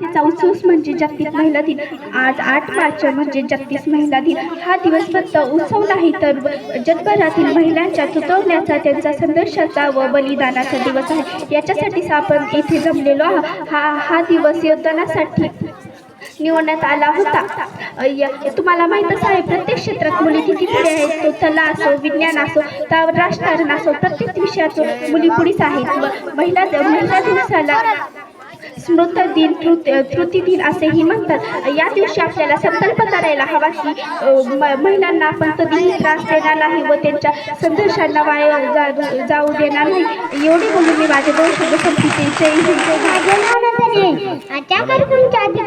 तिचा उत्सव म्हणजे जागतिक महिला दिन. आज आठ मार्च म्हणजे जागतिक महिला दिन. हा दिवस फक्त उत्सव नाही तर जगभरातील महिलांच्या तुतवण्याचा त्यांचा संघर्षाचा व बलिदानाचा दिवस आहे. याच्यासाठीच आपण इथे जमलेलो आहोत हा हा दिवस योगदानासाठी निवडण्यात आला होता. या- तुम्हाला माहीतच आहे प्रत्येक क्षेत्रात मुली किती पुढे आहेत? तो कला असो विज्ञान असो तर राजकारण असो प्रत्येक विषयात मुली पुढेच आहेत. महिला महिला दिवसाला स्मृत दिन तृती दिन असेही म्हणतात. या दिवशी आपल्याला संकल्प करायला हवा की म- महिलांना आपण कधीही त्रास देणार नाही व त्यांच्या संघर्षांना वाया जा- जाऊ देणार नाही. एवढे बोलून मी माझे दोन शब्द संपते जय हिंद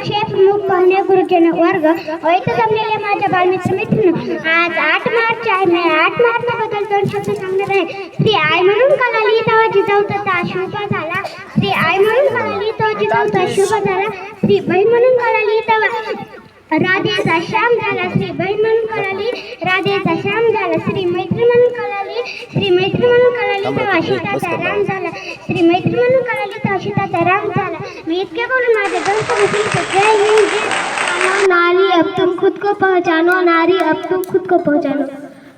जय भारत. पाहुणे गुरुजन वर्ग. व जमलेले माझ्या बालमित्र मित्र आज आठ मार्च आहे. मी आठ मार्च बद्दल दोन शब्द सांगणार आहे. स्त्री आई म्हणून कलाली तेव्हा जिजाऊचा शुभ झाला. स्त्री आई म्हणून कलाली तेव्हा जिजाऊचा शुभ झाला. ती बहीण म्हणून कलाली तेव्हा राधेचा श्याम झाला. श्री बहीण म्हणून कळाली राधेचा श्याम झाला. श्री मैत्री म्हणून कळाली श्री मैत्री म्हणून कळाली सीताचा राम झाला म्हणून कळाली सीताचा राम झाला मी इतके बोलून माझे जय हिंद जय नारी अब तुम खुद को पहचानो नारी अब तुम खुद को पहचानो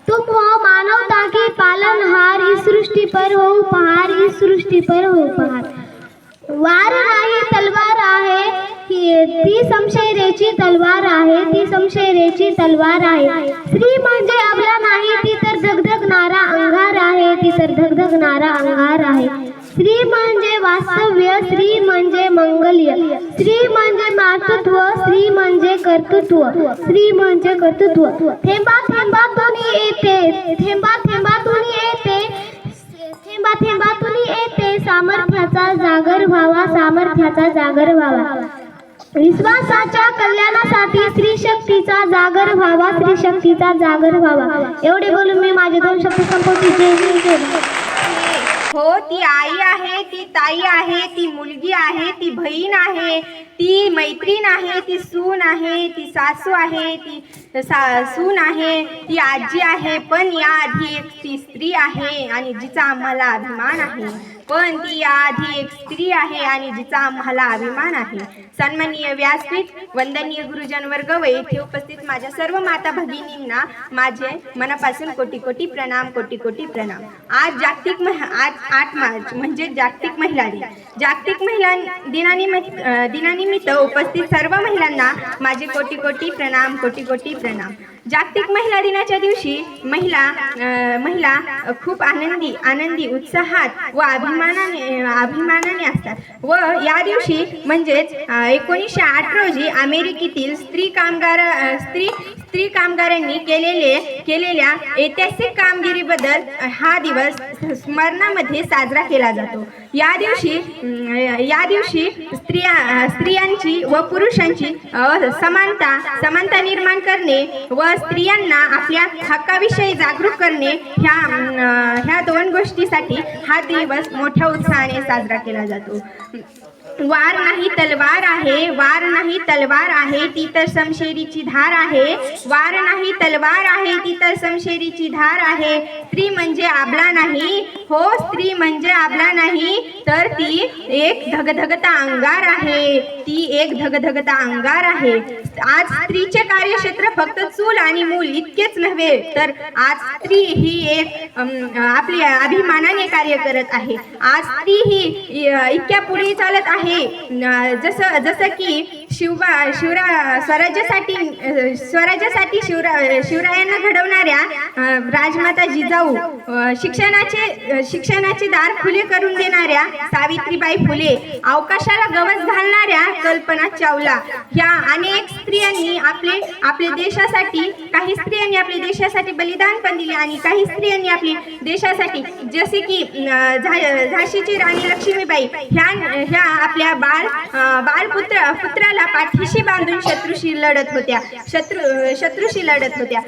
तुम हो मानवता के पालनहार इस सृष्टि पर हो उपहार इस सृष्टि पर हो उपहार वार नाही तलवार आहे ही- ती समशेरेची तलवार आहे. ती समशेरेची तलवार आहे. स्त्री म्हणजे अबला नाही ती तर धगधगणारा अंगार आहे. ती तर धगधगणारा अंगार आहे. स्त्री म्हणजे वास्तव्य स्त्री म्हणजे मंगल्य. स्त्री म्हणजे मातृत्व स्त्री म्हणजे कर्तृत्व. स्त्री म्हणजे कर्तृत्व. थेंबा थेंबातून येते. थेंबा थेंबा ध्वनी येते. थेंबा थेंबातून येते. सामर्थ्याचा जागर व्हावा सामर्थ्याचा जागर व्हावा. विश्वासाच्या कल्याणासाठी स्त्री शक्तीचा जागर व्हावा स्त्री शक्तीचा जागर व्हावा. एवढे बोलून मी माझे दोन शब्द संपवते. जय हिंद. हो ती आई आहे ती ताई आहे ती मुलगी आहे ती बहीण आहे ती मैत्रीण आहे ती सून आहे ती सासू आहे ती सा सून आहे ती आजी आहे पण याआधी एक ती स्त्री आहे आणि जिचा आम्हाला अभिमान आहे. पण ती याआधी एक स्त्री आहे आणि जिचा आम्हाला अभिमान आहे. सन्माननीय व्यासपीठ वंदनीय गुरुजन वर्ग व येथे उपस्थित माझ्या सर्व माता भगिनींना माझे मनापासून कोटी कोटी प्रणाम कोटी कोटी प्रणाम. आज जागतिक मह आज आठ मार्च म्हणजे जागतिक महिला दिन. जागतिक महिला दिनानिमित्त दिनानिमित्त उपस्थित सर्व महिलांना माझे कोटी कोटी प्रणाम कोटी कोटी प्रणाम. जागतिक महिला दिनाच्या दिवशी महिला अ, महिला खूप आनंदी आनंदी उत्साहात व अभिमानाने अभिमानाने असतात. व या दिवशी म्हणजेच एकोणीसशे आठ रोजी अमेरिकेतील स्त्री कामगार स्त्री स्त्री कामगारांनी केलेले केलेल्या ऐतिहासिक कामगिरीबद्दल हा दिवस स्मरणामध्ये साजरा केला जातो. या दिवशी या दिवशी स्त्रिया स्त्रियांची व पुरुषांची समानता समानता निर्माण करणे व स्त्रियांना आपल्या हक्काविषयी जागरूक करणे ह्या ह्या दोन गोष्टीसाठी हा दिवस मोठ्या उत्साहाने साजरा केला जातो. वार नाही तलवार आहे वार नाही तलवार आहे ती तर समशेरीची धार आहे. वार नाही तलवार आहे ती तर समशेरीची धार आहे. स्त्री म्हणजे आबला नाही. हो स्त्री म्हणजे आबला नाही. तर ती एक धगधगता अंगार आहे. ती एक धगधगता अंगार आहे. आज स्त्रीचे कार्यक्षेत्र फक्त चूल आणि मूल इतकेच नव्हे तर आज स्त्री ही एक आपली आपल्या अभिमानाने कार्य करत आहे. आज स्त्री ही इतक्या पुढे चालत आहे. जसं जसं की शिवबा शिवरा स्वराज्यासाठी स्वराज्यासाठी शिवरा शिवरायांना घडवणाऱ्या राजमाता जिजाऊ शिक्षणाचे शिक्षणाचे दार खुले करून देणाऱ्या सावित्रीबाई फुले अवकाशाला गवस घालणाऱ्या कल्पना चावला. ह्या अनेक स्त्रियांनी आपले आपल्या देशासाठी काही स्त्रियांनी आपल्या देशासाठी बलिदान पण दिले आणि काही स्त्रियांनी आपली देशासाठी जसे की झाशीची राणी लक्ष्मीबाई ह्या ह्या आपल्या बाळ बालपुत्र पुत्राला पाठीशी बांधून शत्रूशी लढत होत्या. शत्रू शत्रूशी लढत होत्या.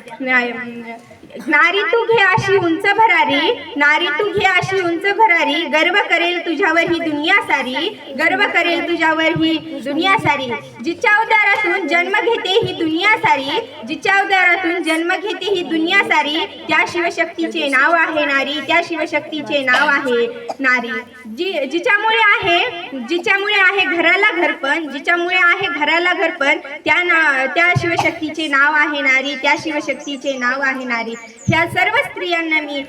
नारी तू घे अशी उंच भरारी नारी तू घे अशी उंच भरारी गर्व करेल तुझ्यावर ही दुनिया सारी गर्व करेल तुझ्यावर ही दुनिया सारी. जिच्या उदारातून जन्म घेते ही दुनिया सारी जिच्या उदारातून जन्म घेते ही दुनिया सारी त्या शिवशक्तीचे नाव आहे नारी त्या शिवशक्तीचे नाव आहे नारी. जी जिच्यामुळे आहे जिच्यामुळे आहे घराला घरपण जिच्यामुळे आहे घराला घरपण त्या ना त्या शिवशक्तीचे नाव आहे नारी त्या शिवशक्तीचे नाव आहे नारी. ह्या सर्व स्त्रियांना मी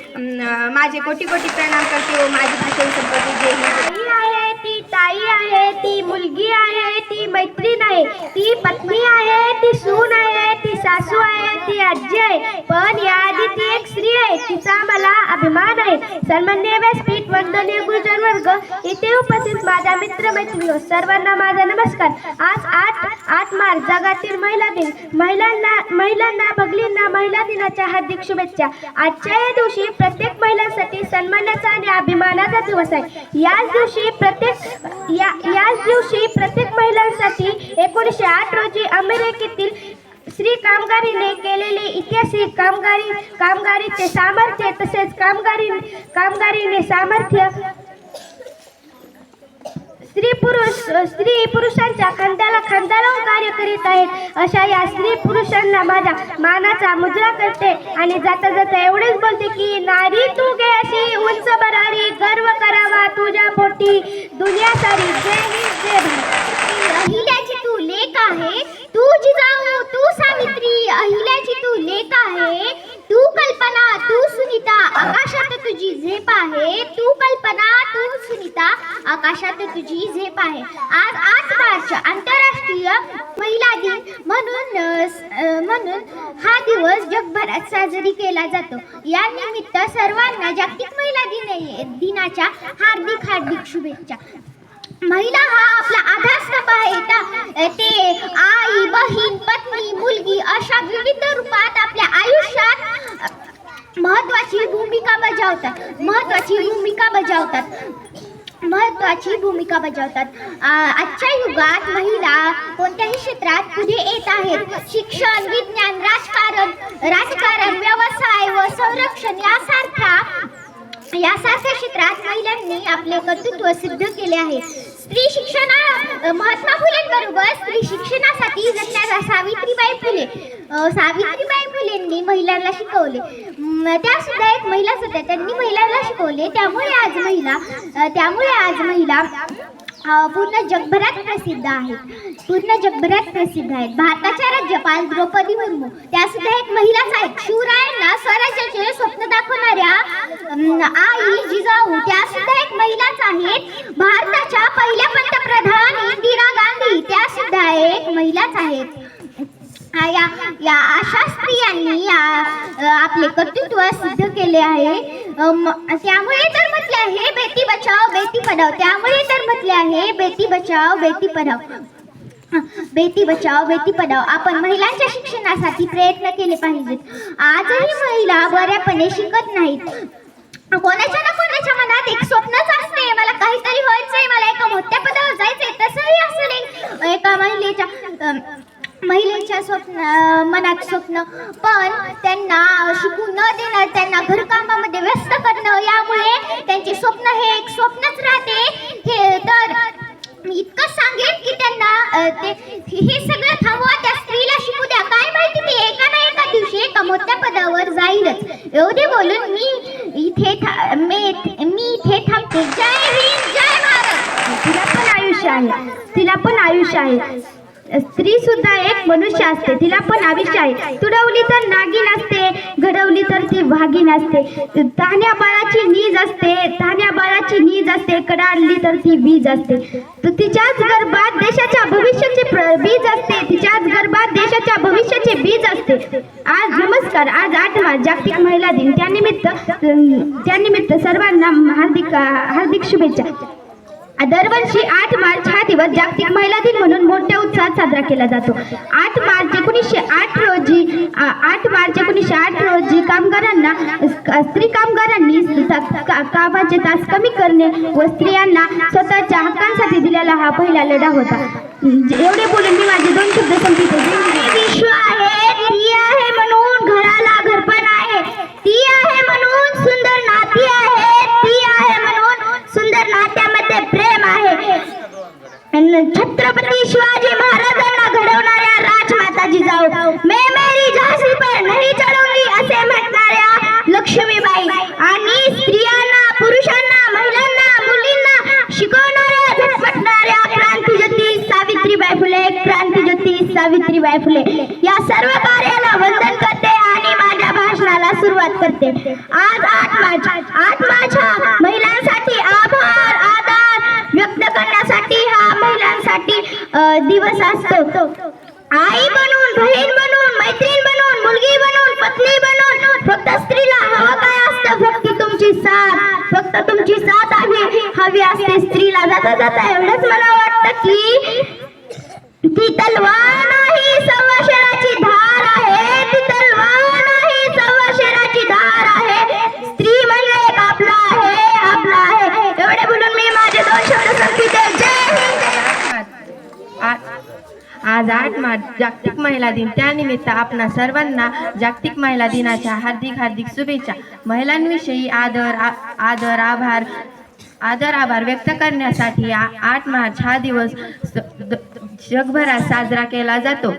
माझे कोटी कोटी प्रणाम करते व माझी भाषण संपत्ती जे आहे ती ताई आहे ती मुलगी आहे ती मैत्रीण आहे ती पत्नी आहे ती सून आहे ती सासू आहे ती आजी आहे. पण याआधी ती एक स्त्री आहे. तिचा मला अभिमान आहे. सन्मान्य व्यासपीठ वंदनीय गुरुजन वर्ग इथे उपस्थित माझ्या मित्र मैत्रिणी सर्वांना माझा नमस्कार. आज आठ आठ मार्च जगातील महिला दिन. महिलांना महिलांना बगलींना महिला दिनाच्या हार्दिक शुभेच्छा. आजच्या या दिवशी प्रत्येक महिलांसाठी सन्मानाचा आणि अभिमानाचा दिवस आहे. याच दिवशी प्रत्येक या याच दिवशी प्रत्येक महिलांसाठी एकोणीसशे आठ रोजी अमेरिकेतील स्त्री कामगारीने केलेले ऐतिहासिक कामगारी कामगारीचे सामर्थ्य तसेच कामगारी कामगारीने सामर्थ्य स्त्री पुरुष स्त्री पुरुषांच्या खांद्याला खांदा लावून कार्य करीत आहेत. अशा या स्त्री पुरुषांना माझ्या मानाचा मुद्रा करते आणि जाता जाता एवढेच बोलते की नारी तू गे अशी उंच बरारी गर्व करावा तुझ्या पोटी. दुनिया सारी जय हिंद जय भारत अहिल्याची तू लेख आहे तू जिजाऊ तू सावित्री अहिल्याची तू लेख आहे तू कल्पना तू सुनीता आकाशात तुझी झेप आहे तू कल्पना तू सुनीता आकाशात तुझी झेप आहे. आज आठ मार्च आंतरराष्ट्रीय महिला दिन. म्हणून म्हणून हा दिवस जगभरात साजरी केला जातो. या निमित्त सर्वांना जागतिक महिला दिन दिनाच्या हार्दिक हार्दिक शुभेच्छा. महिला हा आपला आधारस्तंभ आहे. ते आई बहीण पत्नी मुलगी अशा विविध रूपात आपल्या आयुष्यात महत्वाची भूमिका बजावतात. महत्वाची भूमिका बजावतात. महत्वाची भूमिका बजावतात. आजच्या युगात महिला कोणत्याही क्षेत्रात पुढे येत आहेत. शिक्षण विज्ञान राजकारण राजकारण व्यवसाय व संरक्षण यासारख्या यासारख्या क्षेत्रात महिलांनी आपले कर्तृत्व सिद्ध केले आहे. स्त्री शिक्षणा महात्मा फुलेंबरोबर स्त्री शिक्षणासाठी जगणाऱ्या सावित्रीबाई फुले. सावित्रीबाई फुलेंनी महिलांना शिकवले. त्या सुद्धा एक महिलाच होत्या त्यांनी महिलांना शिकवले. त्यामुळे आज महिला त्यामुळे आज महिला पूर्ण जगभरात प्रसिद्ध आहेत. पूर्ण जगभरात प्रसिद्ध आहेत. भारताच्या राज्यपाल द्रौपदी मुर्मू त्या सुद्धा एक महिलाच आहेत. शिवरायांना स्वराज्याचे स्वप्न दाखवणाऱ्या आई जिजाऊ त्या सुद्धा एक महिलाच आहेत. भारताच्या पहिल्या पंतप्रधान इंदिरा गांधी त्या सुद्धा एक महिलाच आहेत. या या अशा स्त्रियांनी आपले कर्तृत्व सिद्ध केले आहे. त्यामुळे तर म्हटले आहे बेटी बचाव बेटी पढाव त्यामुळे तर म्हटले आहे बेटी बचाव बेटी पढाव बेटी बचाव बेटी पढाव आपण महिलांच्या शिक्षणासाठी प्रयत्न केले पाहिजेत. आजही महिला बऱ्यापणे शिकत नाहीत. कोणाच्या ना कोणाच्या मनात एक स्वप्नच असते. मला काहीतरी व्हायचंय मला एका मोठ्या पदावर जायचंय. तसंही असेल एक- एका महिलेच्या महिलेच्या स्वप्न मनात स्वप्न. पण त्यांना शिकू न देणं त्यांना घरकामामध्ये व्यस्त यामुळे त्यांचे स्वप्न हे एक स्वप्नच राहते. हे तर मी सांगेन की त्यांना ते हे सगळं थांबवा त्या स्त्रीला शिकू द्या. काय माहिती ती एका ना एका दिवशी एका मोठ्या पदावर जाईलच. एवढे बोलून मी इथे था- मी मी इथे थांबते. जय हिंद जय भारत. तिला पण आयुष्य आहे. तिला पण आयुष्य आहे. स्त्री सुद्धा एक मनुष्य असते तिला पण आयुष्य आहे. तुडवली तर नागिन असते घडवली तर ती वाघीण असते. तान्या बाळाची नीज असते तान्या बाळाची नीज असते कडाडली तर ती बीज असते. तर तिच्याच गर्भात देशाच्या भविष्याचे प्र- बीज असते तिच्याच गर्भात देशाच्या भविष्याचे बीज असते. आज नमस्कार आज आठ जागतिक महिला दिन. त्यानिमित्त त्यानिमित्त सर्वांना हार्दिक हार्दिक शुभेच्छा. दरवर्षी आठ मार्च हा दिवस जागतिक महिला दिन म्हणून मोठ्या उत्साहात साजरा केला जातो. आठ मार्च एकोणीसशे आठ रोजी आठ मार्च एकोणीसशे आठ रोजी कामगारांना स्त्री कामगारांनी कामाचे तास कमी करणे व स्त्रियांना स्वतःच्या हक्कांसाठी दिलेला हा पहिला लढा होता. एवढे बोलून मी माझे दोन शब्द संपित विश्व आहे ती आहे म्हणून घराला घरपण आहे. ती आहे छत्रपती शिवाजी महाराजांना घडवणाऱ्या राजमाता जिजाऊ मे मेरी झाशी पर नहीं चढूंगी असे म्हणणाऱ्या लक्ष्मीबाई. आणि स्त्रियांना पुरुषांना महिलांना मुलींना शिकवणाऱ्या झटपटणाऱ्या क्रांतीज्योती सावित्रीबाई फुले क्रांतीज्योती सावित्रीबाई फुले. या सर्व स्त्रीला जाता एवढंच मला वाटतं की ती तलवार नाही सव्वा धार आहे. ती तलवार नाही सव्वा धार आहे. स्त्री म्हणजे एक आपला आहे आपला आहे. एवढे बोलून मी माझे दोन शब्द संपविते. जय हिंद. आज आठ मार्च जागतिक महिला दिन. त्यानिमित्त आपणा सर्वांना जागतिक महिला दिनाच्या हार्दिक हार्दिक शुभेच्छा. महिलांविषयी आदर आ- आदर आभार आदर आभार व्यक्त करण्यासाठी आठ मार्च हा दिवस द- जगभरात साजरा केला जातो.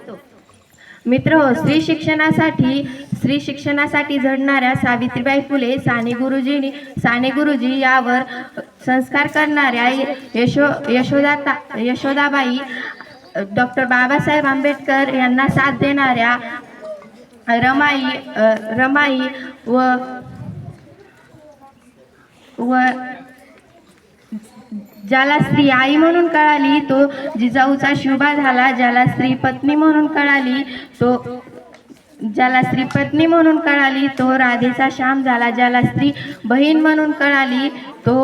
मित्र हो स्त्री शिक्षणासाठी स्त्री शिक्षणासाठी झडणाऱ्या सावित्रीबाई फुले साने गुरुजींनी साने गुरुजी यावर संस्कार करणाऱ्या यशो यशोदाता यशोदाबाई डॉक्टर बाबासाहेब आंबेडकर यांना साथ देणाऱ्या रमाई रमाई व व ज्याला स्त्री आई म्हणून कळाली तो जिजाऊचा शुभा झाला. ज्याला स्त्री पत्नी म्हणून कळाली तो ज्याला स्त्री पत्नी म्हणून कळाली तो राधेचा श्याम झाला. ज्याला स्त्री बहीण म्हणून कळाली तो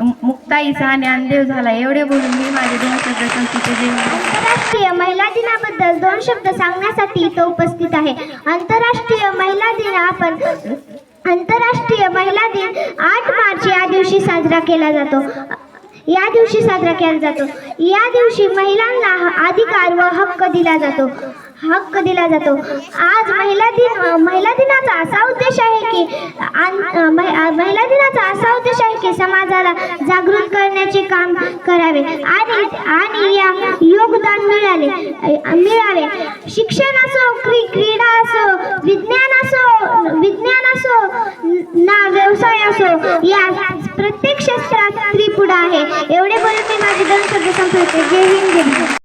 मुक्ताईचा ज्ञानदेव झाला. एवढे बोलून मी माझे दोन शब्द संस्कृती आंतरराष्ट्रीय महिला दिनाबद्दल दोन शब्द सांगण्यासाठी इथं उपस्थित आहे. आंतरराष्ट्रीय महिला दिना आपण आंतरराष्ट्रीय महिला दिन आठ मार्च या दिवशी साजरा केला जातो. या दिवशी साजरा केला जातो. या दिवशी महिलांना अधिकार व हक्क दिला जातो. हक्क दिला जातो. आज महिला दिन महिला दिनाचा असा उद्देश आहे की महिला दिनाचा असा उद्देश आहे की समाजाला जागृत करण्याचे काम करावे आणि आणि या योगदान मिळाले मिळावे. शिक्षण असो क्री क्रीडा असो विज्ञान असो विज्ञान असो ना व्यवसाय असो या प्रत्येक क्षेत्रात स्त्री पुढे आहे. एवढे बोलून मी माझे दोन शब्द संपवते. जय हिंद.